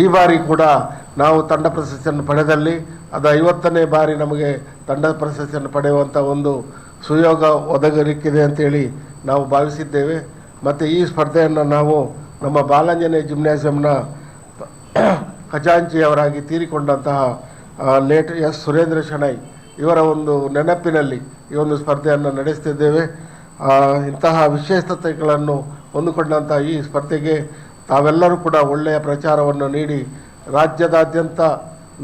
ಈ ಬಾರಿ ಕೂಡ ನಾವು ತಂಡ ಪ್ರಶಸ್ತಿಯನ್ನು ಪಡೆದಲ್ಲಿ ಅದು ಐವತ್ತನೇ ಬಾರಿ ನಮಗೆ ತಂಡ ಪ್ರಶಸ್ತಿಯನ್ನು ಪಡೆಯುವಂಥ ಒಂದು ಸುಯೋಗ ಒದಗಲಿಕ್ಕಿದೆ ಅಂತೇಳಿ ನಾವು ಭಾವಿಸಿದ್ದೇವೆ. ಮತ್ತು ಈ ಸ್ಪರ್ಧೆಯನ್ನು ನಾವು ನಮ್ಮ ಬಾಲಾಂಜನೆ ಜಿಮ್ನಾಸಿಯಂನ ಖಜಾಂಚಿಯವರಾಗಿ ತೀರಿಕೊಂಡಂತಹ ಲೇಟ್ ಎಸ್ ಸುರೇಂದ್ರ ಶೆಣೈ ಇವರ ಒಂದು ನೆನಪಿನಲ್ಲಿ ಈ ಒಂದು ಸ್ಪರ್ಧೆಯನ್ನು ನಡೆಸ್ತಿದ್ದೇವೆ. ಇಂತಹ ವಿಶೇಷತೆಗಳನ್ನು ಹೊಂದಿಕೊಂಡಂತಹ ಈ ಸ್ಪರ್ಧೆಗೆ ತಾವೆಲ್ಲರೂ ಕೂಡ ಒಳ್ಳೆಯ ಪ್ರಚಾರವನ್ನು ನೀಡಿ ರಾಜ್ಯದಾದ್ಯಂತ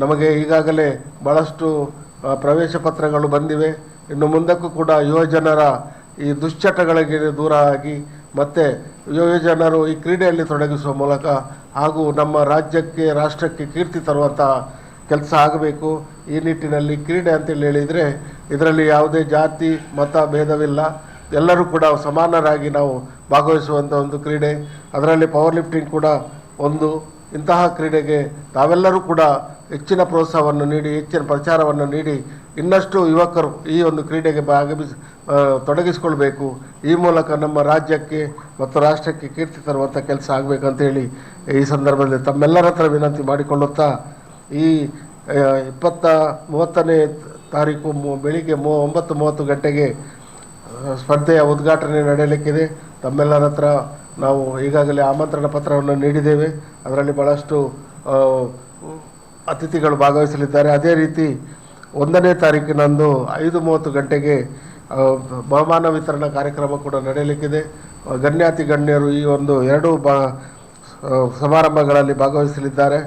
ನಮಗೆ ಈಗಾಗಲೇ ಭಾಳಷ್ಟು ಪ್ರವೇಶ ಪತ್ರಗಳು ಬಂದಿವೆ. ಇನ್ನು ಮುಂದಕ್ಕೂ ಕೂಡ ಯುವಜನರ ಈ ದುಶ್ಚಟಗಳಿಗೆ ದೂರ ಆಗಿ ಮತ್ತು ಯುವಜನರು ಈ ಕ್ರೀಡೆಯಲ್ಲಿ ತೊಡಗಿಸುವ ಮೂಲಕ ಹಾಗೂ ನಮ್ಮ ರಾಜ್ಯಕ್ಕೆ, ರಾಷ್ಟ್ರಕ್ಕೆ ಕೀರ್ತಿ ತರುವಂತಹ ಕೆಲಸ ಆಗಬೇಕು. ಈ ನಿಟ್ಟಿನಲ್ಲಿ ಕ್ರೀಡೆ ಅಂತೇಳಿ ಹೇಳಿದರೆ ಇದರಲ್ಲಿ ಯಾವುದೇ ಜಾತಿ, ಮತ, ಭೇದವಿಲ್ಲ. ಎಲ್ಲರೂ ಕೂಡ ಸಮಾನರಾಗಿ ನಾವು ಭಾಗವಹಿಸುವಂಥ ಒಂದು ಕ್ರೀಡೆ. ಅದರಲ್ಲಿ ಪವರ್ ಲಿಫ್ಟಿಂಗ್ ಕೂಡ ಒಂದು. ಇಂತಹ ಕ್ರೀಡೆಗೆ ತಾವೆಲ್ಲರೂ ಕೂಡ ಹೆಚ್ಚಿನ ಪ್ರೋತ್ಸಾಹವನ್ನು ನೀಡಿ, ಹೆಚ್ಚಿನ ಪ್ರಚಾರವನ್ನು ನೀಡಿ ಇನ್ನಷ್ಟು ಯುವಕರು ಈ ಒಂದು ಕ್ರೀಡೆಗೆ ಭಾಗವಹಿಸಿ ತೊಡಗಿಸಿಕೊಳ್ಬೇಕು. ಈ ಮೂಲಕ ನಮ್ಮ ರಾಜ್ಯಕ್ಕೆ ಮತ್ತು ರಾಷ್ಟ್ರಕ್ಕೆ ಕೀರ್ತಿ ತರುವಂಥ ಕೆಲಸ ಆಗಬೇಕಂತೇಳಿ ಈ ಸಂದರ್ಭದಲ್ಲಿ ತಮ್ಮೆಲ್ಲರ ಹತ್ರ ವಿನಂತಿ ಮಾಡಿಕೊಳ್ಳುತ್ತಾ ಈ ಇಪ್ಪತ್ತ ಮೂವತ್ತನೇ ತಾರೀಕು ಬೆಳಿಗ್ಗೆ ಮೂ, ಒಂಬತ್ತು ಮೂವತ್ತು ಗಂಟೆಗೆ ಸ್ಪರ್ಧೆಯ ಉದ್ಘಾಟನೆ ನಡೆಯಲಿಕ್ಕಿದೆ. ತಮ್ಮೆಲ್ಲರ ಹತ್ರ ನಾವು ಈಗಾಗಲೇ ಆಮಂತ್ರಣ ಪತ್ರವನ್ನು ನೀಡಿದ್ದೇವೆ. ಅದರಲ್ಲಿ ಭಾಳಷ್ಟು ಅತಿಥಿಗಳು ಭಾಗವಹಿಸಲಿದ್ದಾರೆ. ಅದೇ ರೀತಿ ಒಂದನೇ ತಾರೀಕಿನಂದು ಐದು ಮೂವತ್ತು ಗಂಟೆಗೆ ಬಹುಮಾನ ವಿತರಣಾ ಕಾರ್ಯಕ್ರಮ ಕೂಡ ನಡೆಯಲಿಕ್ಕಿದೆ. ಗಣ್ಯಾತಿ ಗಣ್ಯರು ಈ ಒಂದು ಎರಡು ಬ ಸಮಾರಂಭಗಳಲ್ಲಿ ಭಾಗವಹಿಸಲಿದ್ದಾರೆ.